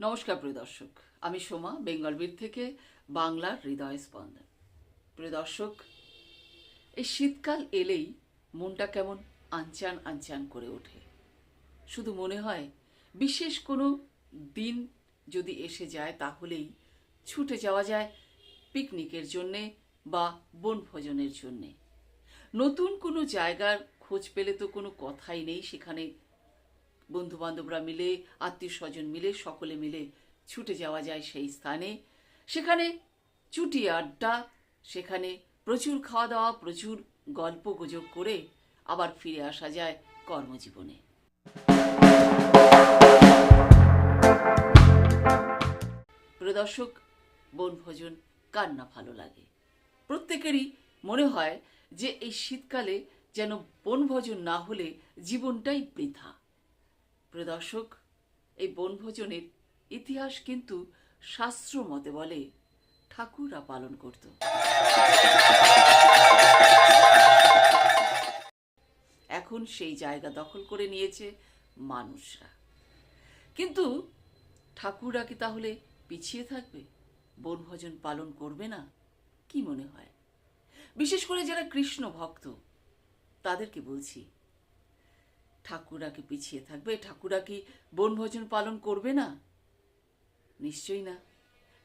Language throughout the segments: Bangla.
নমস্কার প্রিয় দর্শক। আমি সোমা বেঙ্গলবীর থেকে বাংলার হৃদয় স্পন্দন। প্রিয় দর্শক, এই শীতকাল এলেই মনটা কেমন আনচান আনচান করে ওঠে। শুধু মনে হয়, বিশেষ কোনো দিন যদি এসে যায় তাহলেই ছুটে যাওয়া যায় পিকনিকের জন্যে বা বনভোজনের জন্যে। নতুন কোনো জায়গার খোঁজ পেলে তো কোনো কথাই নেই সেখানে বন্ধু বান্ধবরা মিলে আত্মীয় স্বজন মিলে, সকলে মিলে ছুটে যাওয়া যায় সেই স্থানে। সেখানে চুটি আড্ডা, সেখানে প্রচুর খাওয়া দাওয়া প্রচুর গল্প গুজব করে আবার ফিরে আসা যায় কর্মজীবনে। প্রদর্শক বনভোজন কার না ভালো লাগে? প্রত্যেকেরই মনে হয় যে এই শীতকালে যেন বনভোজন না হলে জীবনটাই বৃথা। প্রদর্শক এই বনভোজনের ইতিহাস কিন্তু শাস্ত্র মতে বলে ঠাকুরা পালন করত। এখন সেই জায়গা দখল করে নিয়েছে মানুষরা। কিন্তু ঠাকুররা কি তাহলে পিছিয়ে থাকবে? বনভোজন পালন করবে না? কি মনে হয়? বিশেষ করে যারা কৃষ্ণ ভক্ত, তাদেরকে বলছি ঠাকুরা কি পিছিয়ে থাকবে, ঠাকুরা কি বনভোজন পালন করবে না? নিশ্চয়ই না।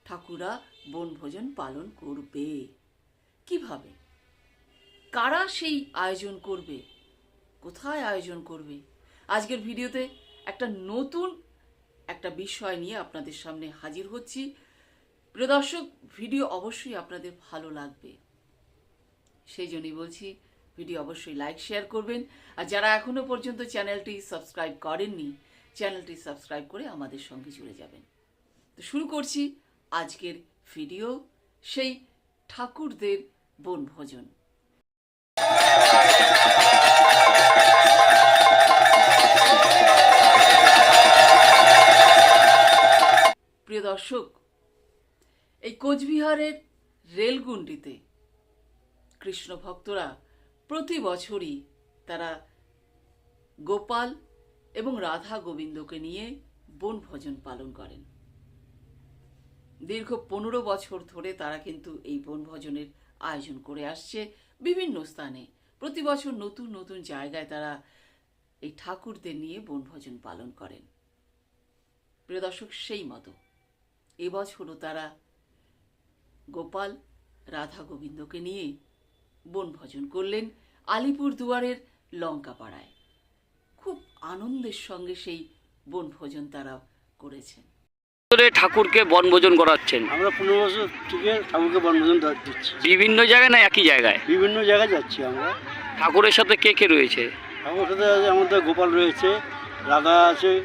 ঠাকুরা বনভোজন পালন করবে। কীভাবে? কারা সেই আয়োজন করবে? কোথায় আয়োজন করবে? আজকের ভিডিওতে একটা নতুন একটা বিষয় নিয়ে আপনাদের সামনে হাজির হচ্ছি। প্রিয় দর্শক, ভিডিও অবশ্যই আপনাদের ভালো লাগবে। সেই জন্যই বলছি ভিডিও অবশ্যই লাইক শেয়ার করবেন। আর যারা এখনও পর্যন্ত চ্যানেলটি সাবস্ক্রাইব করেননি, চ্যানেলটি সাবস্ক্রাইব করে আমাদের সঙ্গে জুড়ে যাবেন। তো শুরু করছি আজকের ভিডিও সেই ঠাকুরদের বনভোজন। প্রিয় দর্শক, এই কোচবিহারের রেলগুন্ডিতে কৃষ্ণ ভক্তরা প্রতি বছরই তারা গোপাল এবং রাধা গোবিন্দকে নিয়ে বনভোজন পালন করেন। দীর্ঘ পনেরো বছর ধরে তারা কিন্তু এই বনভোজনের আয়োজন করে আসছে বিভিন্ন স্থানে। প্রতি বছর নতুন নতুন জায়গায় তারা এই ঠাকুরদের নিয়ে বনভোজন পালন করেন। প্রিয় দর্শক, সেই মতো এবছরও তারা গোপাল, রাধা গোবিন্দকে নিয়ে বনভোজন করলেন আলিপুর দুয়ারের লঙ্কাপাড়ায়। খুব আনন্দের সঙ্গে সেই বনভোজন তারা করেছেন। ঠাকুরকে বনভোজন করাচ্ছেন। আমরা পনেরো বছর থেকে ঠাকুরকে বনভোজন দিচ্ছি। বিভিন্ন জায়গায় না একই জায়গায়? বিভিন্ন জায়গায় যাচ্ছি আমরা। ঠাকুরের সাথে কে কে রয়েছে? ঠাকুরের সাথে আমাদের গোপাল রয়েছে রাধা আছে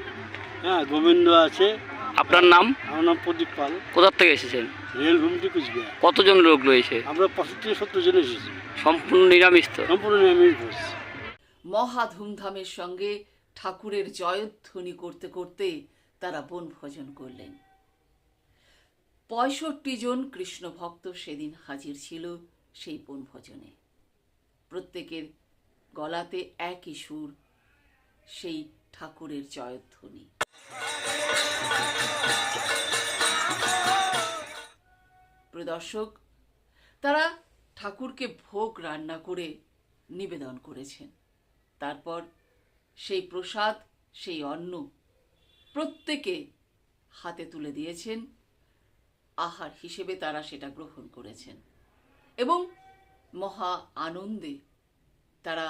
হ্যাঁ গোবিন্দ আছে আপনার নাম? আমার নাম প্রদীপ পাল। কোথার থেকে এসেছেন? কুচবিহার। কতজন লোক রয়েছে আমরা পঁচাত্তর থেকে সত্তর জন এসেছি। সম্পূর্ণ নিরামিষ তো? সম্পূর্ণ নিরামিষ ভোজ। মহা ধুমধামের সঙ্গে ঠাকুরের জয়ধ্বনি করতে করতে তারা বনভোজন করলেন। পঁয়ষট্টি জন কৃষ্ণ ভক্ত সেদিন হাজির ছিল সেই বনভোজনে প্রত্যেকের গলাতে একই সুর সেই ঠাকুরের জয়ধ্বনি। প্রদর্শক তারা ঠাকুরকে ভোগ রান্না করে নিবেদন করেছেন। তারপর সেই প্রসাদ, সেই অন্ন প্রত্যেকে হাতে তুলে দিয়েছেন। আহার হিসেবে তারা সেটা গ্রহণ করেছেন এবং মহা আনন্দে তারা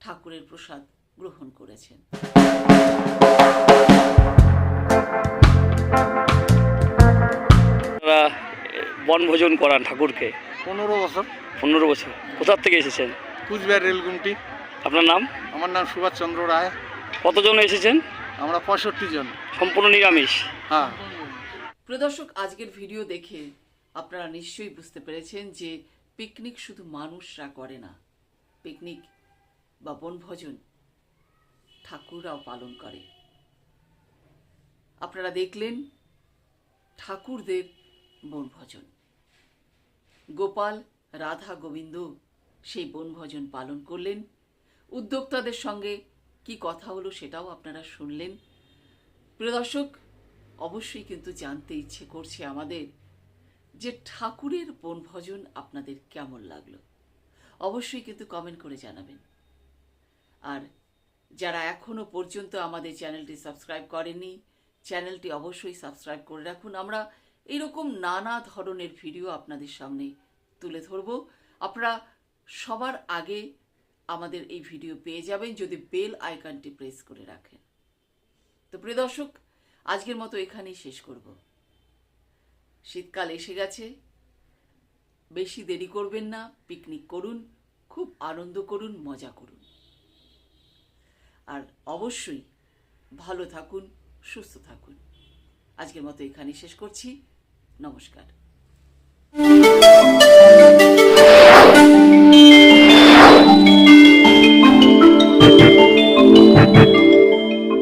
ঠাকুরের প্রসাদ গ্রহণ করেছেন। বনভোজন করান ঠাকুরকে? পনেরো বছর। পনেরো বছর। কোথার থেকে এসেছেন? কুচবিহার রেলগুমটি। আপনার নাম? আমার নাম সুভাষচন্দ্র রায়। কতজন এসেছেন? আমরা পঁয়ষট্টি জন। সম্পূর্ণ নিরামিষ? হ্যাঁ। প্রদর্শক আজকের ভিডিও দেখে আপনারা নিশ্চয়ই বুঝতে পেরেছেন যে পিকনিক শুধু মানুষরা করে না পিকনিক বা বনভোজন ঠাকুররাও পালন করে। আপনারা দেখলেন ঠাকুরদের বনভোজন। গোপাল, রাধা গোবিন্দ সেই বনভোজন পালন করলেন। উদ্যোক্তাদের সঙ্গে কি কথা হলো সেটাও আপনারা শুনলেন। প্রিয় দর্শক, অবশ্যই কিন্তু জানতে ইচ্ছে করছে আমাদের যে ঠাকুরের বনভোজন আপনাদের কেমন লাগল। অবশ্যই কিন্তু কমেন্ট করে জানাবেন। আর যারা এখনও পর্যন্ত আমাদের চ্যানেলটি সাবস্ক্রাইব করেনি চ্যানেলটি অবশ্যই সাবস্ক্রাইব করে রাখুন। আমরা এরকম নানা ধরনের ভিডিও আপনাদের সামনে তুলে ধরব। আপনারা সবার আগে আমাদের এই ভিডিও পেয়ে যাবেন যদি বেল আইকনটি প্রেস করে রাখেন। তো প্রিয় দর্শক, আজকের মতো এখানেই শেষ করব। শীতকাল এসে গেছে। বেশি দেরি করবেন না, পিকনিক করুন, খুব আনন্দ করুন, মজা করুন। আর অবশ্যই ভালো থাকুন, সুস্থ থাকুন। আজকের মতো এখানে শেষ করছি। নমস্কার।